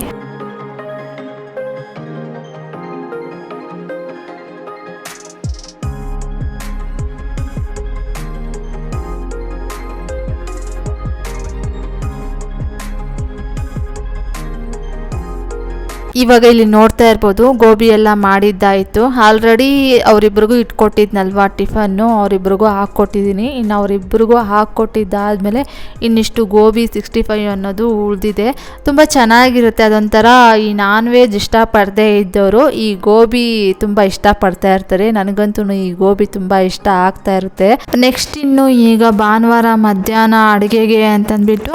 ಇವಾಗ ಇಲ್ಲಿ ನೋಡ್ತಾ ಇರ್ಬೋದು, ಗೋಬಿ ಎಲ್ಲ ಮಾಡಿದ್ದಾಯಿತು. ಆಲ್ರೆಡಿ ಅವರಿಬ್ರಿಗೂ ಇಟ್ಕೊಟ್ಟಿದ್ನಲ್ವಾ ಟಿಫನ್ನು? ಅವರಿಬ್ರಿಗೂ ಹಾಕ್ಕೊಟ್ಟಿದ್ದೀನಿ. ಇನ್ನು ಅವರಿಬ್ರಿಗೂ ಹಾಕ್ಕೊಟ್ಟಿದ್ದಾದಮೇಲೆ ಇನ್ನಿಷ್ಟು ಗೋಬಿ ಸಿಕ್ಸ್ಟಿ ಫೈವ್ ಅನ್ನೋದು ಉಳಿದಿದೆ. ತುಂಬ ಚೆನ್ನಾಗಿರುತ್ತೆ. ಅದೊಂಥರ ಈ ನಾನ್ ವೆಜ್ ಇಷ್ಟಪಡದೇ ಇದ್ದವರು ಈ ಗೋಬಿ ತುಂಬ ಇಷ್ಟಪಡ್ತಾ ಇರ್ತಾರೆ. ನನಗಂತೂ ಈ ಗೋಬಿ ತುಂಬ ಇಷ್ಟ ಆಗ್ತಾ ಇರುತ್ತೆ. ನೆಕ್ಸ್ಟ್ ಇನ್ನು ಈಗ ಭಾನುವಾರ ಮಧ್ಯಾಹ್ನ ಅಡುಗೆಗೆ ಅಂತಂದ್ಬಿಟ್ಟು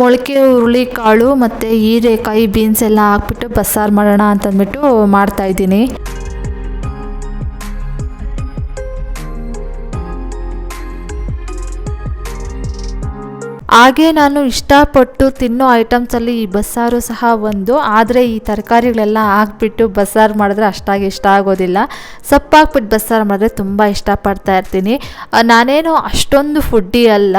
ಮೊಳಕೆ, ಹುರುಳಿಕಾಳು ಮತ್ತು ಹೀರೆಕಾಯಿ ಬೀನ್ಸ್ ಎಲ್ಲ ಹಾಕ್ಬಿಟ್ಟು ಬಸ್ಸಾರು ಮಾಡೋಣ ಅಂತಂದ್ಬಿಟ್ಟು ಮಾಡ್ತಾ ಹಾಗೆ ನಾನು ಇಷ್ಟಪಟ್ಟು ತಿನ್ನೋ ಐಟಮ್ಸಲ್ಲಿ ಈ ಬಸ್ಸಾರು ಸಹ ಒಂದು. ಆದರೆ ಈ ತರಕಾರಿಗಳೆಲ್ಲ ಹಾಕ್ಬಿಟ್ಟು ಬಸ್ಸಾರು ಮಾಡಿದ್ರೆ ಅಷ್ಟಾಗಿ ಇಷ್ಟ ಆಗೋದಿಲ್ಲ. ಸಪ್ಪಾಕ್ಬಿಟ್ಟು ಬಸ್ಸಾರು ಮಾಡಿದ್ರೆ ತುಂಬ ಇಷ್ಟಪಡ್ತಾ ಇರ್ತೀನಿ. ನಾನೇನು ಅಷ್ಟೊಂದು ಫುಡ್ಡಿ ಅಲ್ಲ.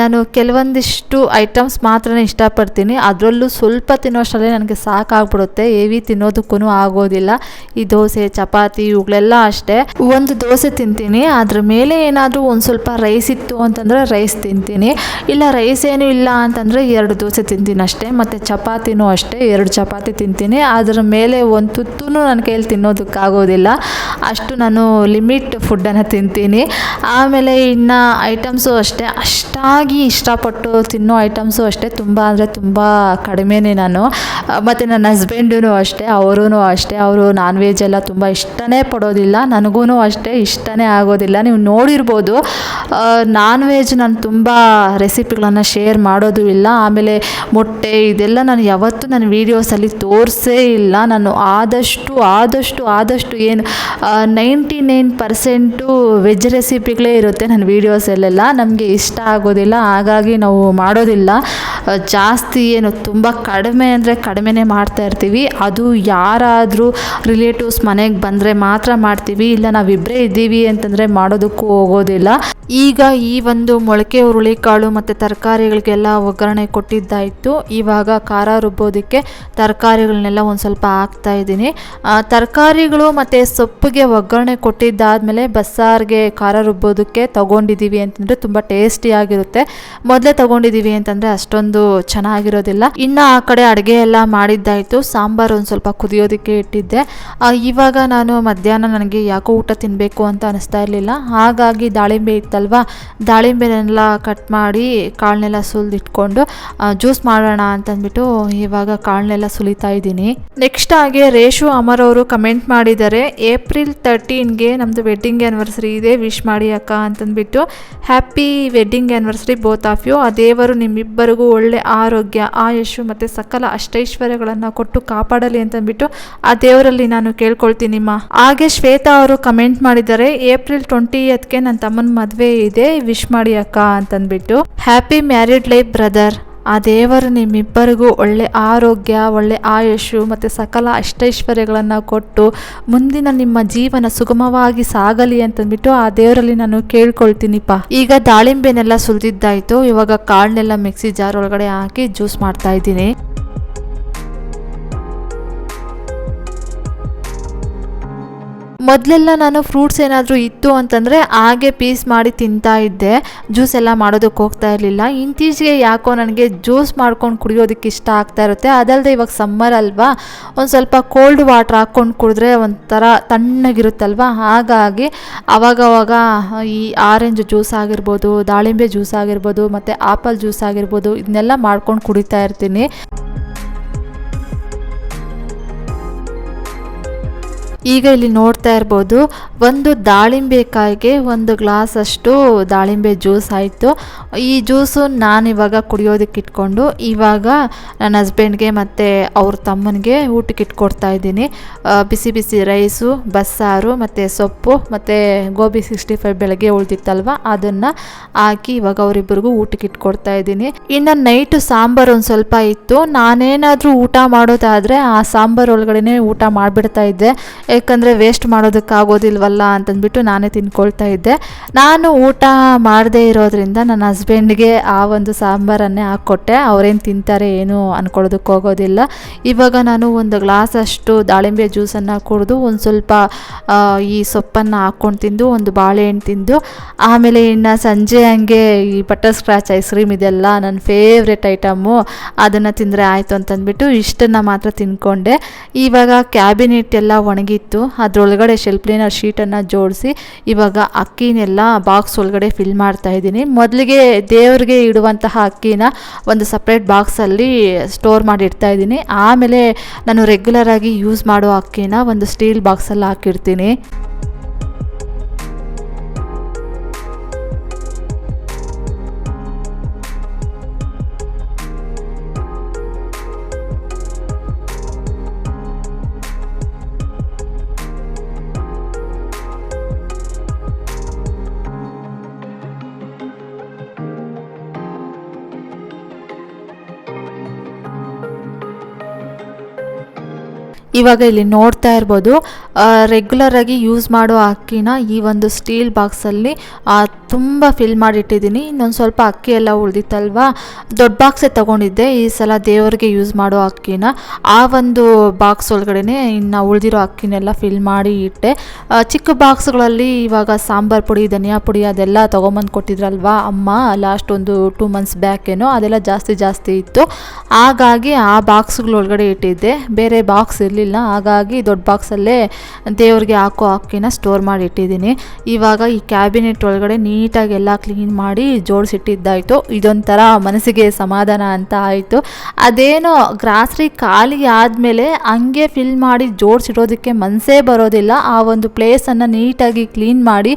ನಾನು ಕೆಲವೊಂದಿಷ್ಟು ಐಟಮ್ಸ್ ಮಾತ್ರ ಇಷ್ಟಪಡ್ತೀನಿ. ಅದರಲ್ಲೂ ಸ್ವಲ್ಪ ತಿನ್ನೋಷ್ಟರಲ್ಲೇ ನನಗೆ ಸಾಕಾಗ್ಬಿಡುತ್ತೆ. ಹೆವಿ ತಿನ್ನೋದಕ್ಕೂ ಆಗೋದಿಲ್ಲ. ಈ ದೋಸೆ, ಚಪಾತಿ, ಇವುಗಳೆಲ್ಲ ಅಷ್ಟೇ. ಒಂದು ದೋಸೆ ತಿಂತೀನಿ. ಅದ್ರ ಮೇಲೆ ಏನಾದರೂ ಒಂದು ಸ್ವಲ್ಪ ರೈಸ್ ಇತ್ತು ಅಂತಂದರೆ ರೈಸ್ ತಿಂತೀನಿ. ಇಲ್ಲ ರೈಸ್ ಏನೂ ಇಲ್ಲ ಅಂತಂದರೆ ಎರಡು ದೋಸೆ ತಿಂತೀನಿ ಅಷ್ಟೇ ಮತ್ತು ಚಪಾತಿನೂ ಅಷ್ಟೇ, ಎರಡು ಚಪಾತಿ ತಿಂತೀನಿ. ಅದರ ಮೇಲೆ ಒಂದು ತುತ್ತೂ ನನ್ನ ಕೈಯಲ್ಲಿ ತಿನ್ನೋದಕ್ಕಾಗೋದಿಲ್ಲ. ಅಷ್ಟು ನಾನು ಲಿಮಿಟ್ ಫುಡ್ಡನ್ನು ತಿಂತೀನಿ. ಆಮೇಲೆ ಇನ್ನು ಐಟಮ್ಸು ಅಷ್ಟೇ. ಅಷ್ಟಾಗಿ ಇಷ್ಟಪಟ್ಟು ತಿನ್ನೋ ಐಟಮ್ಸು ಅಷ್ಟೇ. ತುಂಬ ಅಂದರೆ ತುಂಬ ಕಡಿಮೆನೇ ನಾನು. ಮತ್ತು ನನ್ನ ಹಸ್ಬೆಂಡೂ ಅಷ್ಟೇ ಅವರೂ ಅಷ್ಟೇ. ಅವರು ನಾನ್ ವೆಜ್ ಎಲ್ಲ ತುಂಬ ಇಷ್ಟನೇ ಪಡೋದಿಲ್ಲ. ನನಗೂ ಅಷ್ಟೇ ಇಷ್ಟನೇ ಆಗೋದಿಲ್ಲ. ನೀವು ನೋಡಿರ್ಬೋದು. ನಾನ್ ವೆಜ್ ನಾನು ತುಂಬ ರೆಸಿಪಿಗಳನ್ನು ಶೇರ್ ಮಾಡೋದು ಇಲ್ಲ. ಆಮೇಲೆ ಮೊಟ್ಟೆ ಇದೆಲ್ಲ ನಾನು ಯಾವತ್ತೂ ನನ್ನ ವೀಡಿಯೋಸಲ್ಲಿ ತೋರಿಸೇ ಇಲ್ಲ. ನಾನು ಆದಷ್ಟು ಆದಷ್ಟು ಆದಷ್ಟು ಏನು ನೈಂಟಿ ನೈನ್ ಪರ್ಸೆಂಟು ವೆಜ್ ರೆಸಿಪಿಗಳೇ ಇರುತ್ತೆ ನನ್ನ ವೀಡಿಯೋಸಲ್ಲೆಲ್ಲ ನಮಗೆ ಇಷ್ಟ ಆಗೋದಿಲ್ಲ. ಹಾಗಾಗಿ ನಾವು ಮಾಡೋದಿಲ್ಲ. ಜಾಸ್ತಿ ಏನು ತುಂಬ ಕಡಿಮೆ ಅಂದರೆ ಕಡಿಮೆನೇ ಮಾಡ್ತಾ ಇರ್ತೀವಿ. ಅದು ಯಾರಾದರೂ ರಿಲೇಟಿವ್ಸ್ ಮನೆಗೆ ಬಂದರೆ ಮಾತ್ರ ಮಾಡ್ತೀವಿ. ಇಲ್ಲ ನಾವಿಬ್ಬರೇ ಇದ್ದೀವಿ ಅಂತಂದರೆ ಮಾಡೋದಕ್ಕೂ ಹೋಗೋದಿಲ್ಲ. ಈಗ ಈ ಒಂದು ಮೊಳಕೆ ಹುರುಳಿಕಾಳು ಮತ್ತು ತರಕಾರಿಗಳಿಗೆಲ್ಲ ಒಗ್ಗರಣೆ ಕೊಟ್ಟಿದ್ದಾಯಿತು. ಇವಾಗ ಖಾರ ರುಬ್ಬೋದಕ್ಕೆ ತರಕಾರಿಗಳನ್ನೆಲ್ಲ ಒಂದು ಸ್ವಲ್ಪ ಹಾಕ್ತಾ ಇದ್ದೀನಿ. ತರಕಾರಿಗಳು ಮತ್ತು ಸೊಪ್ಪಿಗೆ ಒಗ್ಗರಣೆ ಕೊಟ್ಟಿದ್ದಾದಮೇಲೆ ಬಸ್ಸಾರಿಗೆ ಖಾರ ರುಬ್ಬೋದಕ್ಕೆ ತೊಗೊಂಡಿದ್ದೀವಿ ಅಂತಂದರೆ ತುಂಬ ಟೇಸ್ಟಿಯಾಗಿರುತ್ತೆ. ಮೊದಲೇ ತೊಗೊಂಡಿದ್ದೀವಿ ಅಂತಂದರೆ ಅಷ್ಟೊಂದು ಚೆನ್ನಾಗಿರೋದಿಲ್ಲ. ಇನ್ನು ಆ ಕಡೆ ಅಡುಗೆ ಎಲ್ಲ ಮಾಡಿದ್ದಾಯಿತು. ಸಾಂಬಾರು ಒಂದು ಸ್ವಲ್ಪ ಕುದಿಯೋದಕ್ಕೆ ಇಟ್ಟಿದ್ದೆ. ಇವಾಗ ನಾನು ಮಧ್ಯಾಹ್ನ ನನಗೆ ಯಾಕೋ ಊಟ ತಿನ್ನಬೇಕು ಅಂತ ಅನಿಸ್ತಾ ಇರಲಿಲ್ಲ. ಹಾಗಾಗಿ ದಾಳಿಂಬೆ ಇತ್ತಲ್ವ? ದಾಳಿಂಬೆನೆಲ್ಲ ಕಟ್ ಮಾಡಿ ಕಾಳನ್ನೆಲ್ಲ ಸುಲಿದಿಟ್ಕೊಂಡು ಜ್ಯೂಸ್ ಮಾಡೋಣ ಅಂತಂದ್ಬಿಟ್ಟು ಇವಾಗ ಕಾಳನ್ನೆಲ್ಲ ಸುಲಿತಾ ಇದ್ದೀನಿ. ನೆಕ್ಸ್ಟ್ ಹಾಗೆ ರೇಷು ಅಮರ್ ಅವರು ಕಮೆಂಟ್ ಮಾಡಿದ್ದಾರೆ. ಏಪ್ರಿಲ್ ತರ್ಟೀನ್ಗೆ ನಮ್ಮದು ವೆಡ್ಡಿಂಗ್ ಆ್ಯನಿವರ್ಸರಿ ಇದೆ. ವಿಶ್ ಮಾಡಿ ಅಕ್ಕ ಅಂತಂದ್ಬಿಟ್ಟು happy wedding anniversary both of you ಆ ದೇವರು ನಿಮ್ಮಿಬ್ಬರಿಗೂ ಒಳ್ಳೆ ಆರೋಗ್ಯ ಆಯುಷು ಮತ್ತು ಸಕಲ ಅಷ್ಟೈಶ್ವರ್ಯಗಳನ್ನು ಕೊಟ್ಟು ಕಾಪಾಡಲಿ ಅಂತಂದ್ಬಿಟ್ಟು ಆ ದೇವರಲ್ಲಿ ನಾನು ಕೇಳ್ಕೊಳ್ತೀನಿಮ್ಮ ಹಾಗೆ ಶ್ವೇತಾ ಅವರು ಕಮೆಂಟ್ ಮಾಡಿದ್ದಾರೆ, ಏಪ್ರಿಲ್ ಟ್ವೆಂಟಿಯತ್ಗೆ ನನ್ನ ತಮ್ಮನ ಮದುವೆ ಇದೆ, ವಿಶ್ ಮಾಡಿ ಅಕ್ಕ ಅಂತಂದ್ಬಿಟ್ಟು. Happy married life brother. ಆ ದೇವರು ನಿಮ್ಮಿಬ್ಬರಿಗೂ ಒಳ್ಳೆ ಆರೋಗ್ಯ, ಒಳ್ಳೆ ಆಯುಷು ಮತ್ತು ಸಕಲ ಅಷ್ಟೈಶ್ವರ್ಯಗಳನ್ನು ಕೊಟ್ಟು ಮುಂದಿನ ನಿಮ್ಮ ಜೀವನ ಸುಗಮವಾಗಿ ಸಾಗಲಿ ಅಂತಂದ್ಬಿಟ್ಟು ಆ ದೇವರಲ್ಲಿ ನಾನು ಕೇಳ್ಕೊಳ್ತೀನಿಪ್ಪ. ಈಗ ದಾಳಿಂಬೆನೆಲ್ಲ ಸುಲಿದಿದ್ದಾಯಿತು. ಇವಾಗ ಕಾಳನ್ನೆಲ್ಲ ಮಿಕ್ಸಿ ಜಾರ್ ಒಳಗಡೆ ಹಾಕಿ ಜ್ಯೂಸ್ ಮಾಡ್ತಾ ಇದ್ದೀನಿ. ಮೊದಲೆಲ್ಲ ನಾನು ಫ್ರೂಟ್ಸ್ ಏನಾದರೂ ಇತ್ತು ಅಂತಂದರೆ ಹಾಗೆ ಪೀಸ್ ಮಾಡಿ ತಿಂತಾ ಇದ್ದೆ. ಜ್ಯೂಸ್ ಎಲ್ಲ ಮಾಡೋದಕ್ಕೆ ಹೋಗ್ತಾ ಇರಲಿಲ್ಲ. ಇಂತೀಚೆಗೆ ಯಾಕೋ ನನಗೆ ಜ್ಯೂಸ್ ಮಾಡ್ಕೊಂಡು ಕುಡಿಯೋದಕ್ಕೆ ಇಷ್ಟ ಆಗ್ತಾ ಇರುತ್ತೆ. ಅದಲ್ಲದೆ ಇವಾಗ ಸಮ್ಮರ್ ಅಲ್ವಾ? ಒಂದು ಸ್ವಲ್ಪ ಕೋಲ್ಡ್ ವಾಟ್ರ್ ಹಾಕ್ಕೊಂಡು ಕುಡಿದ್ರೆ ಒಂಥರ ತಣ್ಣಗಿರುತ್ತಲ್ವ? ಹಾಗಾಗಿ ಅವಾಗವಾಗ ಈ ಆರೆಂಜ್ ಜ್ಯೂಸ್ ಆಗಿರ್ಬೋದು, ದಾಳಿಂಬೆ ಜ್ಯೂಸ್ ಆಗಿರ್ಬೋದು, ಮತ್ತು ಆಪಲ್ ಜ್ಯೂಸ್ ಆಗಿರ್ಬೋದು, ಇದನ್ನೆಲ್ಲ ಮಾಡ್ಕೊಂಡು ಕುಡಿತಾ ಇರ್ತೀನಿ. ಈಗ ಇಲ್ಲಿ ನೋಡ್ತಾ ಇರ್ಬೋದು, ಒಂದು ದಾಳಿಂಬೆಕಾಯಿಗೆ ಒಂದು ಗ್ಲಾಸ್ ಅಷ್ಟು ದಾಳಿಂಬೆ ಜ್ಯೂಸ್ ಆಯಿತು. ಈ ಜ್ಯೂಸು ನಾನು ಇವಾಗ ಕುಡಿಯೋದಕ್ಕೆ ಇಟ್ಕೊಂಡು, ಇವಾಗ ನನ್ನ ಹಸ್ಬೆಂಡ್ಗೆ ಮತ್ತು ಅವ್ರ ತಮ್ಮನಿಗೆ ಊಟಕ್ಕೆ ಇಟ್ಕೊಡ್ತಾ ಇದ್ದೀನಿ. ಬಿಸಿ ಬಿಸಿ ರೈಸು, ಬಸ್ಸಾರು, ಮತ್ತು ಸೊಪ್ಪು, ಮತ್ತು ಗೋಬಿ ಸಿಕ್ಸ್ಟಿ ಫೈವ್ ಬೆಳಗ್ಗೆ ಉಳ್ದಿತ್ತಲ್ವ, ಅದನ್ನು ಹಾಕಿ ಇವಾಗ ಅವರಿಬ್ಬರಿಗೂ ಊಟಕ್ಕೆ ಇಟ್ಕೊಡ್ತಾ ಇದ್ದೀನಿ. ಇನ್ನು ನೈಟು ಸಾಂಬಾರು ಒಂದು ಸ್ವಲ್ಪ ಇತ್ತು. ನಾನೇನಾದರೂ ಊಟ ಮಾಡೋದಾದರೆ ಆ ಸಾಂಬಾರು ಒಳಗಡೆ ಊಟ ಮಾಡಿಬಿಡ್ತಾ ಇದ್ದೆ. ಯಾಕಂದರೆ ವೇಸ್ಟ್ ಮಾಡೋದಕ್ಕಾಗೋದಿಲ್ವಲ್ಲ ಅಂತಂದ್ಬಿಟ್ಟು ನಾನೇ ತಿನ್ಕೊಳ್ತಾ ಇದ್ದೆ. ನಾನು ಊಟ ಮಾಡದೇ ಇರೋದ್ರಿಂದ ನನ್ನ ಹಸ್ಬೆಂಡ್ಗೆ ಆ ಒಂದು ಸಾಂಬಾರನ್ನೇ ಹಾಕ್ಕೊಟ್ಟೆ. ಅವ್ರೇನು ತಿಂತಾರೆ ಏನು ಅಂದ್ಕೊಳ್ಳೋದಕ್ಕೆ ಹೋಗೋದಿಲ್ಲ. ಇವಾಗ ನಾನು ಒಂದು ಗ್ಲಾಸ್ ಅಷ್ಟು ದಾಳಿಂಬೆ ಜ್ಯೂಸನ್ನು ಕುಡಿದು ಒಂದು ಸ್ವಲ್ಪ ಈ ಸೊಪ್ಪನ್ನು ಹಾಕ್ಕೊಂಡು ತಿಂದು, ಒಂದು ಬಾಳೆಹಣ್ಣು ತಿಂದು, ಆಮೇಲೆ ಇನ್ನು ಸಂಜೆ ಹಂಗೆ ಈ ಬಟರ್ ಸ್ಕ್ರಾಚ್ ಐಸ್ ಕ್ರೀಮ್ ಇದೆಲ್ಲ ನನ್ನ ಫೇವ್ರೆಟ್ ಐಟಮ್ಮು ಅದನ್ನು ತಿಂದರೆ ಆಯಿತು ಅಂತಂದ್ಬಿಟ್ಟು ಇಷ್ಟನ್ನು ಮಾತ್ರ ತಿನ್ಕೊಂಡೆ. ಇವಾಗ ಕ್ಯಾಬಿನೆಟ್ ಎಲ್ಲ ಒಣಗಿತ್ತು ಅದರೊಳಗಡೆ ಶೆಲ್ಫ್ ಕ್ಲೀನರ್ ಶೀಟನ್ನು ಜೋಡಿಸಿ ಇವಾಗ ಅಕ್ಕಿನೆಲ್ಲ ಬಾಕ್ಸ್ ಒಳಗಡೆ ಫಿಲ್ ಮಾಡ್ತಾ ಇದ್ದೀನಿ. ಮೊದಲಿಗೆ ದೇವರಿಗೆ ಇಡುವಂತಹ ಅಕ್ಕಿನ ಒಂದು ಸಪ್ರೇಟ್ ಬಾಕ್ಸಲ್ಲಿ ಸ್ಟೋರ್ ಮಾಡಿ ಇಡ್ತಾ ಇದ್ದೀನಿ. ಆಮೇಲೆ ನಾನು ರೆಗ್ಯುಲರಾಗಿ ಯೂಸ್ ಮಾಡೋ ಅಕ್ಕಿನ ಒಂದು ಸ್ಟೀಲ್ ಬಾಕ್ಸಲ್ಲಿ ಹಾಕಿರ್ತೀನಿ ಇವಾಗ ಇಲ್ಲಿ ನೋಡ್ತಾ ಇರ್ಬೋದು. ರೆಗ್ಯುಲರಾಗಿ ಯೂಸ್ ಮಾಡೋ ಅಕ್ಕಿನ ಈ ಒಂದು ಸ್ಟೀಲ್ ಬಾಕ್ಸಲ್ಲಿ ತುಂಬ ಫಿಲ್ ಮಾಡಿಟ್ಟಿದ್ದೀನಿ. ಇನ್ನೊಂದು ಸ್ವಲ್ಪ ಅಕ್ಕಿ ಎಲ್ಲ ಉಳಿದಿತ್ತಲ್ವಾ? ದೊಡ್ಡ ಬಾಕ್ಸೇ ತೊಗೊಂಡಿದ್ದೆ. ಈ ಸಲ ದೇವರಿಗೆ ಯೂಸ್ ಮಾಡೋ ಅಕ್ಕಿನ. ಆ ಒಂದು ಬಾಕ್ಸ್ ಒಳಗಡೆ ಇನ್ನು ಉಳಿದಿರೋ ಅಕ್ಕಿನೆಲ್ಲ ಫಿಲ್ ಮಾಡಿ ಇಟ್ಟೆ. ಚಿಕ್ಕ ಬಾಕ್ಸ್ಗಳಲ್ಲಿ ಇವಾಗ ಸಾಂಬಾರ್ ಪುಡಿ, ಧನಿಯಾ ಪುಡಿ ಅದೆಲ್ಲ ತೊಗೊಂಬಂದು ಕೊಟ್ಟಿದ್ರಲ್ವಾ ಅಮ್ಮ? ಲಾಸ್ಟ್ ಒಂದು ಟೂ ಮಂತ್ಸ್ ಬ್ಯಾಕೇನೋ ಅದೆಲ್ಲ ಜಾಸ್ತಿ ಜಾಸ್ತಿ ಇತ್ತು. ಹಾಗಾಗಿ ಆ ಬಾಕ್ಸ್ಗಳೊಳಗಡೆ ಇಟ್ಟಿದ್ದೆ. ಬೇರೆ ಬಾಕ್ಸ್ ಇರಲಿಲ್ಲ. ಹಾಗಾಗಿ ದೊಡ್ಡ ಬಾಕ್ಸಲ್ಲೇ ದೇವ್ರಿಗೆ ಹಾಕೋ ಅಕ್ಕಿನ ಸ್ಟೋರ್ ಮಾಡಿ ಇಟ್ಟಿದ್ದೀನಿ. ಇವಾಗ ಈ ಕ್ಯಾಬಿನೆಟ್ ಒಳಗಡೆ ನೀಟಾಗಿ ಎಲ್ಲ ಕ್ಲೀನ್ ಮಾಡಿ ಜೋಡಿಸಿಟ್ಟಿದ್ದಾಯಿತು. ಇದೊಂಥರ ಮನಸ್ಸಿಗೆ ಸಮಾಧಾನ ಅಂತ ಆಯಿತು. ಅದೇನೋ ಗ್ರಾಸರಿ ಖಾಲಿ ಆದಮೇಲೆ ಹಂಗೆ ಫಿಲ್ ಮಾಡಿ ಜೋಡಿಸಿಡೋದಕ್ಕೆ ಮನಸ್ಸೇ ಬರೋದಿಲ್ಲ. ಆ ಒಂದು ಪ್ಲೇಸನ್ನು ನೀಟಾಗಿ ಕ್ಲೀನ್ ಮಾಡಿ,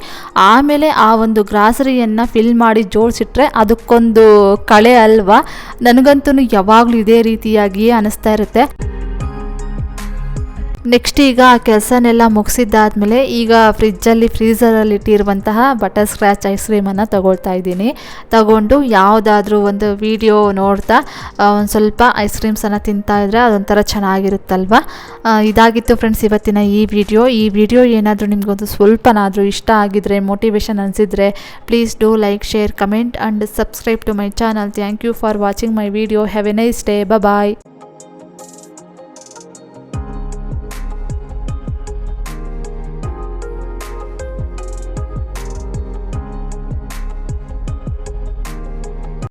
ಆಮೇಲೆ ಆ ಒಂದು ಗ್ರಾಸರಿಯನ್ನು ಫಿಲ್ ಮಾಡಿ ಜೋಡಿಸಿಟ್ರೆ ಅದಕ್ಕೊಂದು ಕಳೆ ಅಲ್ವಾ? ನನಗಂತೂ ಯಾವಾಗಲೂ ಇದೇ ರೀತಿಯಾಗಿಯೇ ಅನಿಸ್ತಾ ಇರುತ್ತೆ. ನೆಕ್ಸ್ಟ್ ಈಗ ಆ ಕೆಲಸನೆಲ್ಲ ಮುಗಿಸಿದ್ದಾದ್ಮೇಲೆ ಈಗ ಫ್ರಿಜ್ಜಲ್ಲಿ ಫ್ರೀಝರಲ್ಲಿ ಇಟ್ಟಿರುವಂತಹ ಬಟರ್ ಸ್ಕ್ರ್ಯಾಚ್ ಐಸ್ ಕ್ರೀಮನ್ನು ತಗೊಳ್ತಾ ಇದ್ದೀನಿ. ತಗೊಂಡು ಯಾವುದಾದ್ರೂ ಒಂದು ವಿಡಿಯೋ ನೋಡ್ತಾ ಒಂದು ಸ್ವಲ್ಪ ಐಸ್ ಕ್ರೀಮ್ಸನ್ನು ತಿಂತಾ ಇದ್ರೆ ಅದೊಂಥರ ಚೆನ್ನಾಗಿರುತ್ತಲ್ವ? ಇದಾಗಿತ್ತು ಫ್ರೆಂಡ್ಸ್ ಇವತ್ತಿನ ಈ ವಿಡಿಯೋ ಈ ವಿಡಿಯೋ ಏನಾದರೂ ನಿಮಗೊಂದು ಸ್ವಲ್ಪನಾದರೂ ಇಷ್ಟ ಆಗಿದ್ರೆ motivation ಅನಿಸಿದರೆ please do like share comment and subscribe to my channel thank you for watching my video have a nice day bye